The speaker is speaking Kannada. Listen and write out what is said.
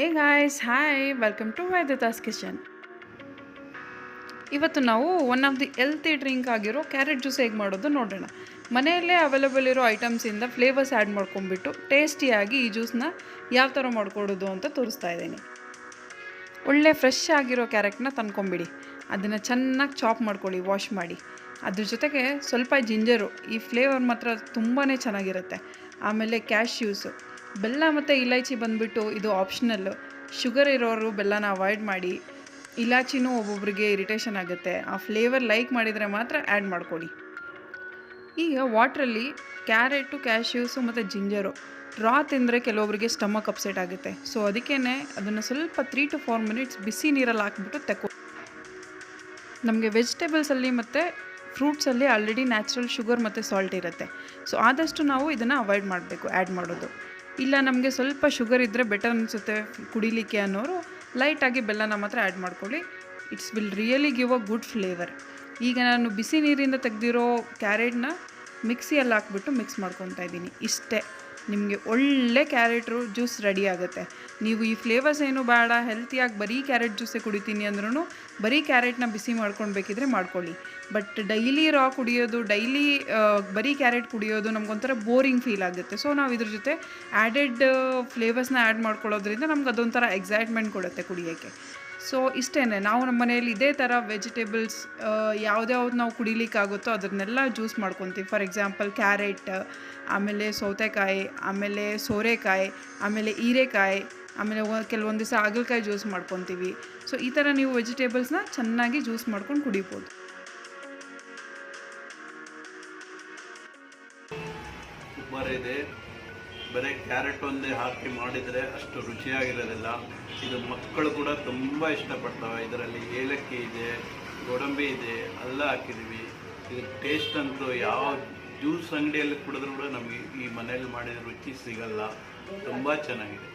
ಏ guys hi welcome to ವೈದ್ಯತಾಸ್ kitchen ಇವತ್ತು ನಾವು one of the healthy drink ಆಗಿರೋ ಕ್ಯಾರೆಟ್ ಜ್ಯೂಸ್ ಹೇಗೆ ಮಾಡೋದು ನೋಡೋಣ. ಮನೆಯಲ್ಲೇ ಅವೈಲೇಬಲ್ ಇರೋ ಐಟಮ್ಸಿಂದ ಫ್ಲೇವರ್ಸ್ ಆ್ಯಡ್ ಮಾಡ್ಕೊಂಡ್ಬಿಟ್ಟು ಟೇಸ್ಟಿಯಾಗಿ ಈ ಜ್ಯೂಸ್ನ ಯಾವ ಥರ ಮಾಡ್ಕೊಡೋದು ಅಂತ ತೋರಿಸ್ತಾ ಇದ್ದೀನಿ. ಒಳ್ಳೆ ಫ್ರೆಶ್ ಆಗಿರೋ ಕ್ಯಾರೆಟ್ನ ತಂದ್ಕೊಂಬಿಡಿ ಅದನ್ನು ಚೆನ್ನಾಗಿ ಚಾಪ್ ಮಾಡ್ಕೊಳ್ಳಿ ವಾಶ್ ಮಾಡಿ. ಅದ್ರ ಜೊತೆಗೆ ಸ್ವಲ್ಪ ಜಿಂಜರು ಈ ಫ್ಲೇವರ್ ಮಾತ್ರ ತುಂಬಾ ಚೆನ್ನಾಗಿರುತ್ತೆ. ಆಮೇಲೆ ಕ್ಯಾಶ್ಯೂಸು ಬೆಲ್ಲ ಮತ್ತು ಇಲೈಚಿ ಬಂದುಬಿಟ್ಟು ಇದು ಆಪ್ಷನಲ್ಲು ಶುಗರ್ ಇರೋರು ಬೆಲ್ಲನ ಅವಾಯ್ಡ್ ಮಾಡಿ, ಇಲಾಚಿನೂ ಒಬ್ಬೊಬ್ರಿಗೆ ಇರಿಟೇಷನ್ ಆಗುತ್ತೆ. ಆ ಫ್ಲೇವರ್ ಲೈಕ್ ಮಾಡಿದರೆ ಮಾತ್ರ ಆ್ಯಡ್ ಮಾಡ್ಕೊಳ್ಳಿ. ಈಗ ವಾಟ್ರಲ್ಲಿ ಕ್ಯಾರೆಟು ಕ್ಯಾಶ್ಯೂಸು ಮತ್ತು ಜಿಂಜರು ರಾ ತಿಂದರೆ ಕೆಲವೊಬ್ಬರಿಗೆ ಸ್ಟಮಕ್ ಅಪ್ಸೆಟ್ ಆಗುತ್ತೆ. ಸೊ ಅದಕ್ಕೇ ಅದನ್ನು ಸ್ವಲ್ಪ ತ್ರೀ ಟು ಫೋರ್ ಮಿನಿಟ್ಸ್ ಬಿಸಿ ನೀರಲ್ಲಿ ಹಾಕ್ಬಿಟ್ಟು ತೆಕ್ಕೊ. ನಮಗೆ ವೆಜಿಟೇಬಲ್ಸಲ್ಲಿ ಮತ್ತು ಫ್ರೂಟ್ಸಲ್ಲಿ ಆಲ್ರೆಡಿ ನ್ಯಾಚುರಲ್ ಶುಗರ್ ಮತ್ತು ಸಾಲ್ಟ್ ಇರುತ್ತೆ. ಸೊ ಆದಷ್ಟು ನಾವು ಇದನ್ನು ಅವಾಯ್ಡ್ ಮಾಡಬೇಕು ಆ್ಯಡ್ ಮಾಡೋದು. ಇಲ್ಲ, ನಮಗೆ ಸ್ವಲ್ಪ ಶುಗರ್ ಇದ್ದರೆ ಬೆಟರ್ ಅನಿಸುತ್ತೆ ಕುಡಿಲಿಕ್ಕೆ ಅನ್ನೋರು. ಲೈಟಾಗಿ ಬೆಲ್ಲನ ಮಾತ್ರ ಆ್ಯಡ್ ಮಾಡ್ಕೊಳ್ಳಿ. It's will really give a good flavour ಈಗ ನಾನು ಬಿಸಿ ನೀರಿಂದ ತೆಗೆದಿರೋ ಕ್ಯಾರೆಟ್ನ ಮಿಕ್ಸಿಯಲ್ಲಿ ಹಾಕ್ಬಿಟ್ಟು ಮಿಕ್ಸ್ ಮಾಡ್ಕೊತಾ ಇದ್ದೀನಿ. ಇಷ್ಟೇ. ನಿಮಗೆ ಒಳ್ಳೆ ಕ್ಯಾರೆಟ್ರು ಜ್ಯೂಸ್ ರೆಡಿ ಆಗುತ್ತೆ. ನೀವು ಈ ಫ್ಲೇವರ್ಸ್ ಏನು ಬೇಡ ಹೆಲ್ತಿಯಾಗಿ ಬರೀ ಕ್ಯಾರೆಟ್ ಜ್ಯೂಸೇ ಕುಡಿತೀನಿ ಅಂದ್ರೂ ಬರೀ ಕ್ಯಾರೆಟ್ನ ಬಿಸಿ ಮಾಡ್ಕೊಂಡು ಬೇಕಿದ್ರೆ ಮಾಡ್ಕೊಳ್ಳಿ. ಬಟ್ ಡೈಲಿ ರಾ ಕುಡಿಯೋದು ಡೈಲಿ ಬರೀ ಕ್ಯಾರೆಟ್ ಕುಡಿಯೋದು ನಮಗೊಂಥರ ಬೋರಿಂಗ್ ಫೀಲ್ ಆಗುತ್ತೆ. ಸೊ ನಾವು ಇದ್ರ ಜೊತೆ ಆ್ಯಡೆಡ್ ಫ್ಲೇವರ್ಸ್ನ ಆ್ಯಡ್ ಮಾಡ್ಕೊಳ್ಳೋದ್ರಿಂದ ನಮ್ಗೆ ಅದೊಂಥರ ಎಕ್ಸೈಟ್ಮೆಂಟ್ ಕೊಡುತ್ತೆ ಕುಡಿಯೋಕ್ಕೆ. ಸೊ ಇಷ್ಟೇ ನಾವು ನಮ್ಮ ಮನೆಯಲ್ಲಿ ಇದೇ ಥರ ವೆಜಿಟೇಬಲ್ಸ್ ಯಾವ್ದ್ಯಾವ್ದು ನಾವು ಕುಡಿಲಿಕ್ಕಾಗುತ್ತೋ ಅದನ್ನೆಲ್ಲ ಜ್ಯೂಸ್ ಮಾಡ್ಕೊತೀವಿ. ಫಾರ್ ಎಕ್ಸಾಂಪಲ್ ಕ್ಯಾರೆಟ್ ಆಮೇಲೆ ಸೌತೆಕಾಯಿ, ಆಮೇಲೆ ಸೋರೆಕಾಯಿ, ಆಮೇಲೆ ಹೀರೆಕಾಯಿ, ಆಮೇಲೆ ಕೆಲವೊಂದು ದಿವಸ ಹಾಗಲಕಾಯಿ ಜ್ಯೂಸ್ ಮಾಡ್ಕೊತೀವಿ. ಸೊ ಈ ಥರ ನೀವು ವೆಜಿಟೇಬಲ್ಸ್ನ ಚೆನ್ನಾಗಿ ಜ್ಯೂಸ್ ಮಾಡ್ಕೊಂಡು ಕುಡಿಬೋದು. ಬರೀ ಕ್ಯಾರೆಟ್ ಒಂದೇ ಹಾಕಿ ಮಾಡಿದರೆ ಅಷ್ಟು ರುಚಿಯಾಗಿರೋದಿಲ್ಲ. ಇದು ಮಕ್ಕಳು ಕೂಡ ತುಂಬ ಇಷ್ಟಪಡ್ತವೆ ಇದರಲ್ಲಿ ಏಲಕ್ಕಿ ಇದೆ, ಗೋಡಂಬಿ ಇದೆ, ಅಲ್ಲ ಹಾಕಿದ್ದೀವಿ ಇದು ಟೇಸ್ಟ್ ಅಂತೂ ಯಾವ ಜ್ಯೂಸ್ ಅಂಗಡಿಯಲ್ಲಿ ಕುಡಿದ್ರೂ ಕೂಡ ನಮಗೆ ಈ ಮನೇಲಿ ಮಾಡಿದ ರುಚಿ ಸಿಗಲ್ಲ. ತುಂಬ ಚೆನ್ನಾಗಿದೆ.